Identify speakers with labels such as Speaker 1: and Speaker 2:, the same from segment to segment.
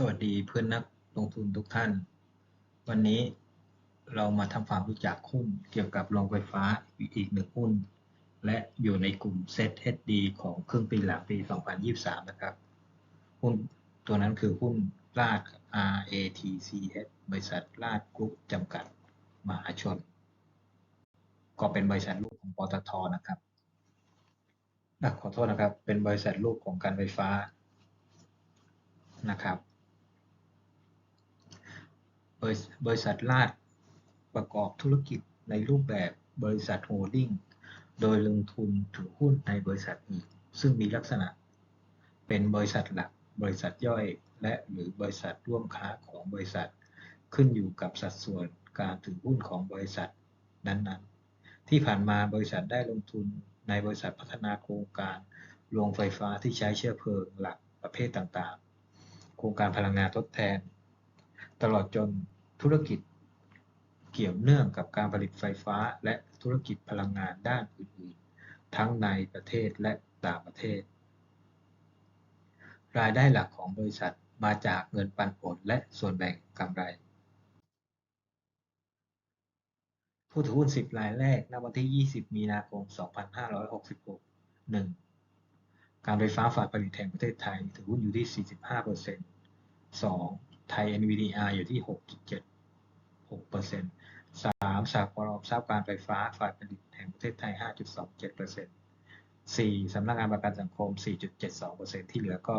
Speaker 1: สวัสดีเพื่อนนักลงทุนทุกท่าน วันนี้เรามาทำความรู้จักหุ้นเกี่ยวกับโรงไฟฟ้าอีกหนึ่งหุ้น และอยู่ในกลุ่ม ZHD ของครึ่งปีหลังปี 2023 นะครับ หุ้นตัวนั้นคือหุ้นลาด RATCH บริษัทลาดกรุ๊ปจำกัดมหาชน ก็เป็นบริษัทลูกของปตทนะครับขอโทษนะครับ เป็นบริษัทลูกของการไฟฟ้านะครับ บริษัทลาดประกอบธุรกิจในรูปแบบบริษัทโฮลดิ้ง โดยลงทุนถือหุ้นในบริษัทอื่นซึ่งมีลักษณะ เป็นบริษัทหลัก บริษัทย่อย และหรือบริษัทร่วมค้าของบริษัท ขึ้นอยู่กับสัดส่วนการถือหุ้นของบริษัทนั้นๆ ที่ผ่านมาบริษัทได้ลงทุนในบริษัทพัฒนาโครงการโรงไฟฟ้าที่ใช้เชื้อเพลิงหลักประเภทต่างๆ โครงการพลังงานทดแทน ตลอดจนธุรกิจเกี่ยวเนื่องกับการผลิตไฟฟ้าและธุรกิจพลังงานด้านอื่นๆ ทั้งในประเทศและต่างประเทศ รายได้หลักของบริษัทมาจากเงินปันผลและส่วนแบ่งกำไร ผู้ถือหุ้น 10 รายแรกณวันที่ 20 มีนาคม 2566 1. การไฟฟ้าฝ่ายผลิตแห่งประเทศไทย ถือหุ้นอยู่ที่ 45% 2. ไทย NVDR อยู่ที่ 6.76% 3. สหกรณ์ออมทรัพย์การไฟฟ้าฝ่ายผลิตแห่งประเทศไทย 5.27% 4. สำนักงานประกันสังคม 4.72%ที่เหลือก็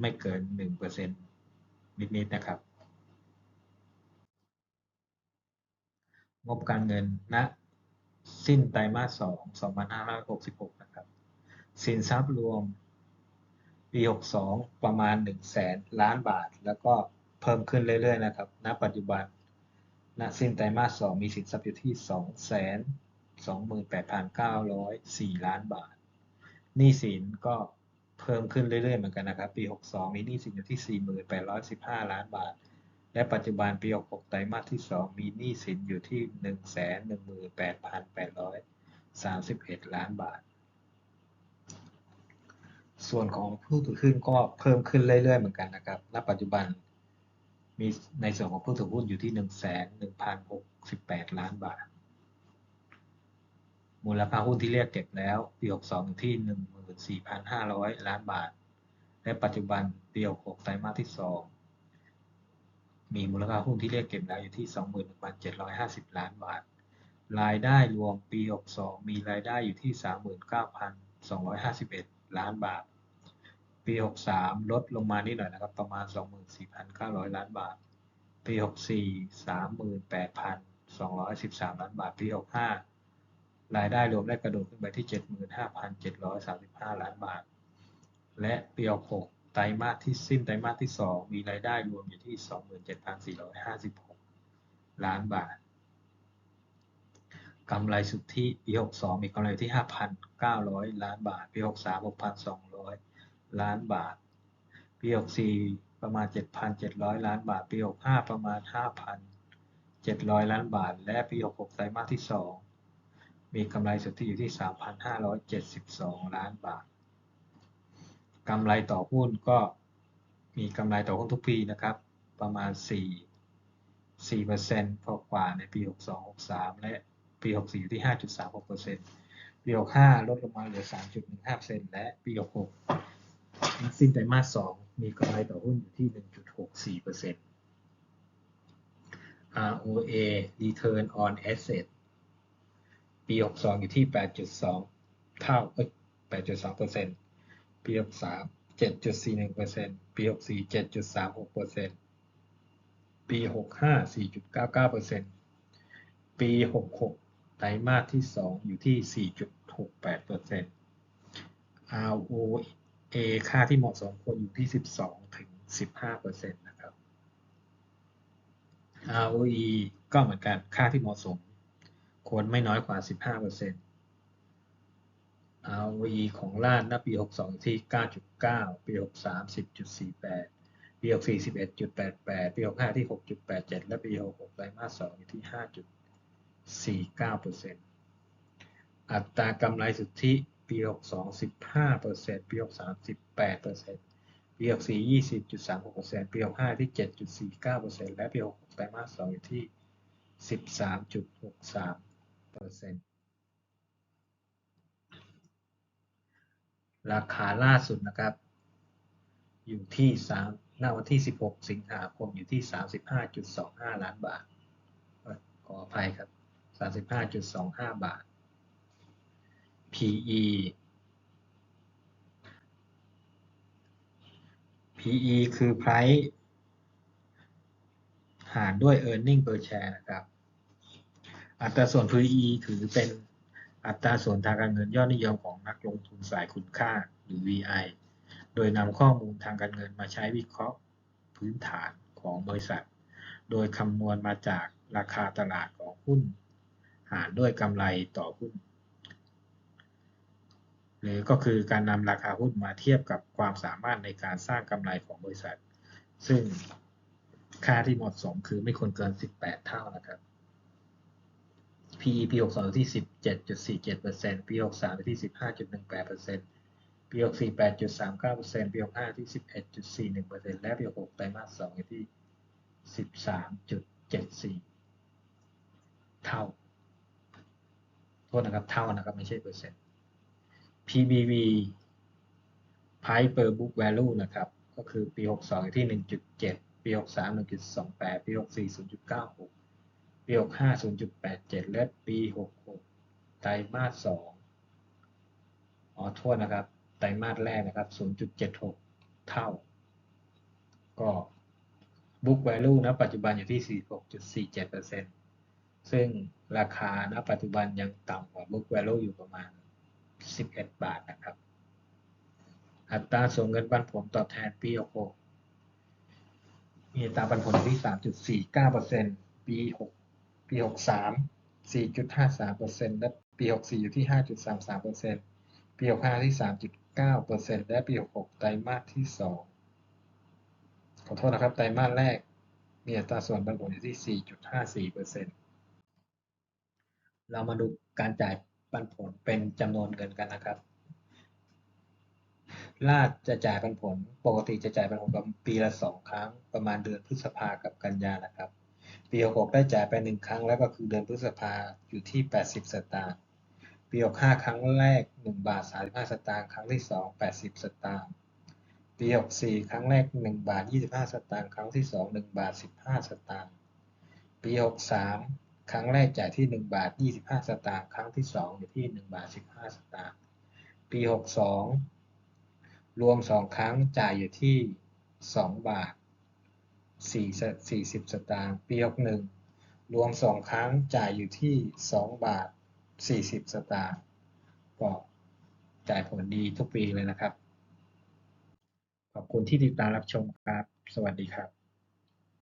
Speaker 1: ไม่เกิน 1%นิดๆนะครับ งบการเงินณนะสิ้นไตรมาส 2 2566 นะครับ สินทรัพย์รวมปี 62 ประมาณ 1 0 0 0 0แสนล้านบาท แล้วก็ เพิ่มขึ้นเรื่อยๆนะครับ ณ ปัจจุบัน ณ สิ้นไตรมาส 2 มีสินทรัพย์อยู่ที่ 2 28,904 ล้านบาท หนี้สินก็เพิ่มขึ้นเรื่อยๆเหมือนกันนะครับ ปี 62 มีหนี้สินอยู่ที่ 4815 ล้านบาท และปัจจุบันปี 66 ไตรมาสที่ 2 มีหนี้สินอยู่ที่ 118,831 ล้านบาท ส่วนของผู้ถือหุ้นก็เพิ่มขึ้นเรื่อยๆเหมือนกันนะครับ ณ ปัจจุบัน มีในส่วนของผู้ถือหุ้นอยู่ที่หนึ่งแสนหนึ่งพันหกสิบแปดล้านบาท มูลค่าหุ้นที่เรียกเก็บแล้วปีหกสองที่หนึ่งหมื่นสี่พันห้าร้อยล้านบาท และปัจจุบันปีหกหกไตรมาสที่สองมีมูลค่าหุ้นที่เรียกเก็บแล้วอยู่ที่สองหมื่นหนึ่งพันเจ็ดร้อยห้าสิบล้านบาท รายได้รวมปีหกสองมีรายได้อยู่ที่สามหมื่นเก้าพันสองร้อยห้าสิบเอ็ดล้านบาท ปี 63 ลดลงมานิดหน่อยนะครับ ประมาณ 24,900 ล้านบาท ปี 64 38,213 ล้านบาท ปี 65 รายได้รวมได้กระโดดขึ้นไปที่ 75,735 ล้านบาท และปี 66 ไตรมาสที่สิ้นไตรมาสที่ 2 มีรายได้รวมอยู่ที่ 27,456 ล้านบาทกำไรสุทธิปี 62 มีกำไรที่ 5,900 ล้านบาท ปี 63 6,200 ล้านบาท ปี64ประมาณ 7,700 ล้านบาท ปี65ประมาณ 5,700 ล้านบาท และปี66ไตรมาสที่ 2 มีกำไรสุทธิอยู่ที่ 3,572 ล้านบาทกำไรต่อหุ้นก็มีกำไรต่อหุ้นทุกปีนะครับ ประมาณ 4 4%พอกว่าในปี 62 63 และปี 64 อยู่ที่ 5.36%ปี 65 ลดลงมาเหลือ 3.15%และปี 66 สิ้นไตรมาส2มีกำไรต่อหุ้นอยู่ที่ 1.64% ROA Return on Asset ปี 62 อยู่ที่ 8.2 เท่าเอ้ย8.2%ปี 63 7.41%ปี 64 7.36%ปี 65 4.99%ปี 66 ไตรมาสที่ 2 อยู่ที่ 4.68% ROE A ค่าที่เหมาะสมควรอยู่ที่ 12 ถึง 15%นะครับ ROE ก็เหมือนกันค่าที่เหมาะสม ควรไม่น้อยกว่า 15% ROE ของล้านณปี 62 ที่ 9.9 ปี 63 10.48 ปี 64 11.88 ปี 65 ที่ 6.87 และปี 66 ไตรมาส 2 อยู่ที่ 5.49%อัตรากำไรสุทธิ ปี62 15%ปี63 18%ปีปีหกสี่ยี่สิบจุดสามหกเปอร์เซ็นต์ปีหกห้าที่เจ็ดจุดสี่เก้าเปอร์เซ็นต์และปีหกไตรมาสสองอยู่ที่สิบสามจุดหกสามเปอร์เซ็นต์ราคาล่าสุดนะครับ อยู่ที่สามณวันที่สิบหกสิงหาคมอยู่ที่สามสิบห้าจุดสองห้าล้านบาท ขออภัยครับสามสิบห้าจุดสองห้าบาท PE PE คือ Price หารด้วย Earning per share นะครับ อัตราส่วน PE ถือเป็นอัตราส่วนทางการเงินยอดนิยมของนักลงทุนสายคุณค่าหรือ VI โดยนำข้อมูลทางการเงินมาใช้วิเคราะห์พื้นฐานของบริษัท โดยคำนวณมาจากราคาตลาดของหุ้น หารด้วยกำไรต่อหุ้น หรือก็คือการนำราคาหุ้นมาเทียบกับความสามารถในการสร้างกำไรของบริษัท ซึ่งค่าที่เหมาะสมคือไม่ควรเกิน 18 เท่านะครับ PE ปี62อยู่ที่ 17.47%ปี63อยู่ที่ 15.18%ปี64 8.39%ปี65ที่ 11.41%และปี66ไตรมาส2อยู่ที่ 13.74 เท่า โทษนะครับ เท่านะครับ ไม่ใช่เปอร์เซ็นต์ PBV Price per Book Value นะครับ ก็คือปี 62 ที่ 1.7 ปี 63 1.28 ปี 64 0.96 ปี 65 0.87 และปี 66 ไตรมาส2อ๋อโทษนะครับ ไตรมาสแรกนะครับ 0.76 เท่า ก็ Book Value นะปัจจุบันอยู่ที่ 46.47%ซึ่งราคาณปัจจุบันยังต่ำกว่า Book Value อยู่ประมาณ 11 บาทนะครับ อัตราส่วนเงินปันผลตอบแทนปี66มีอัตราปันผลที่ 3.49%ปี6ปี 63 4.53%และปี 64 อยู่ที่ 5.33%ปี 65 ที่ 3.9%และปี 66 ไตรมาสที่ 2 ขอโทษนะครับ ไตรมาสแรก มีอัตราส่วนปันผลอยู่ที่ 4.54%เรามาดูการจ่าย ปันผลเป็นจำนวนเงินกันนะครับ ลาดจะจ่ายปันผล ปกติจะจ่ายปันผลกับปีละสองครั้ง ประมาณเดือนพฤษภากับกันยานะครับ ปี66ได้จ่ายไปหนึ่งครั้งแล้วก็คือเดือนพฤษภาอยู่ที่80สตางค์ ปี65ครั้งแรก1บาท35สตางค์ครั้งที่2 80สตางค์ปี64ครั้งแรก1บาท25สตางค์ครั้งที่2 1บาท15สตางค์ ปี63 ครั้งแรกจ่ายที่ 1 บาท 25 สตางค์ ครั้งที่ 2 อยู่ที่ 1 บาท 15 สตางค์ ปี 62 รวม 2 ครั้งจ่ายอยู่ที่ 2 บาท4 40 สตางค์ ปี 61 รวม 2 ครั้งจ่ายอยู่ที่ 2 บาท 40 สตางค์ก็จ่ายผลดีทุกปีเลยนะครับ ขอบคุณที่ติดตามรับชมครับ สวัสดีครับ